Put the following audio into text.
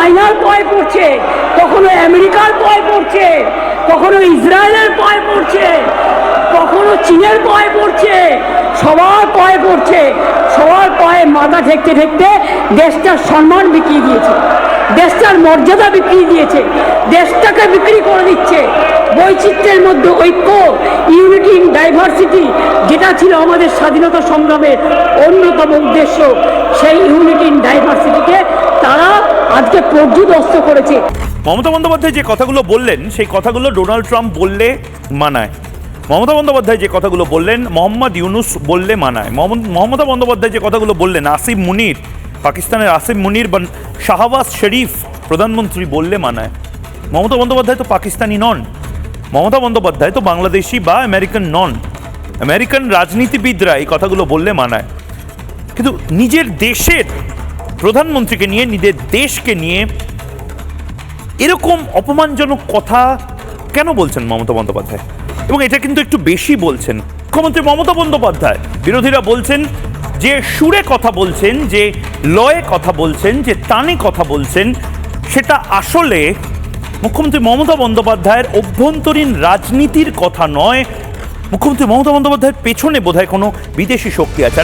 চায়নার পয় পড়ছে, কখনো আমেরিকার পয় পড়ছে, কখনো ইসরায়েলের পয় পড়ছে, কখনো চীনের পয় পড়ছে, সবার পয় পড়ছে, সবার পয়ে মাথা ঠেকতে ঠেকতে দেশটার সম্মান বিক্রি দিয়েছে, দেশটার মর্যাদা বিক্রি দিয়েছে, দেশটাকে বিক্রি করে দিচ্ছে। বৈচিত্র্যের মধ্যে ঐক্য, ইউনিটি ইন ডাইভার্সিটি, যেটা ছিল আমাদের স্বাধীনতা সংগ্রামের অন্যতম উদ্দেশ্য, সেই ইউনিটি ইন ডাইভার্সিটিকে আজকে পর্যুদস্ত করেছে। মমতা বন্দ্যোপাধ্যায় যে কথাগুলো বললেন, সেই কথাগুলো ডোনাল্ড ট্রাম্প বললে মানায়। মমতা বন্দ্যোপাধ্যায় যে কথাগুলো বললেন, মোহাম্মদ ইউনুস বললে মানায়। মমতা বন্দ্যোপাধ্যায় যে কথাগুলো বললেন, আসিফ মুনির, পাকিস্তানের আসিফ মুনির বা শাহবাজ শরীফ প্রধানমন্ত্রী বললে মানায়। মমতা বন্দ্যোপাধ্যায় তো পাকিস্তানি নন। মমতা বন্দ্যোপাধ্যায় তো বাংলাদেশি বা আমেরিকান নন। আমেরিকান রাজনীতিবিদরা এই কথাগুলো বললে মানায়। কিন্তু নিজের দেশের প্রধানমন্ত্রীকে নিয়ে, নিজের দেশকে নিয়ে এরকম অপমানজনক কথা কেন বলছেন মমতা বন্দ্যোপাধ্যায়? এবং এটা কিন্তু একটু বেশি বলছেন মুখ্যমন্ত্রী মমতা বন্দ্যোপাধ্যায়। বিরোধীরা বলছেন যে সুরে কথা বলছেন, যে লয়ে কথা বলছেন, যে তানে কথা বলছেন, সেটা আসলে মুখ্যমন্ত্রী মমতা বন্দ্যোপাধ্যায়ের অভ্যন্তরীণ রাজনীতির কথা নয়। মুখ্যমন্ত্রী মমতা বন্দ্যোপাধ্যায়ের পেছনে বোধহয় কোনো বিদেশি শক্তি আছে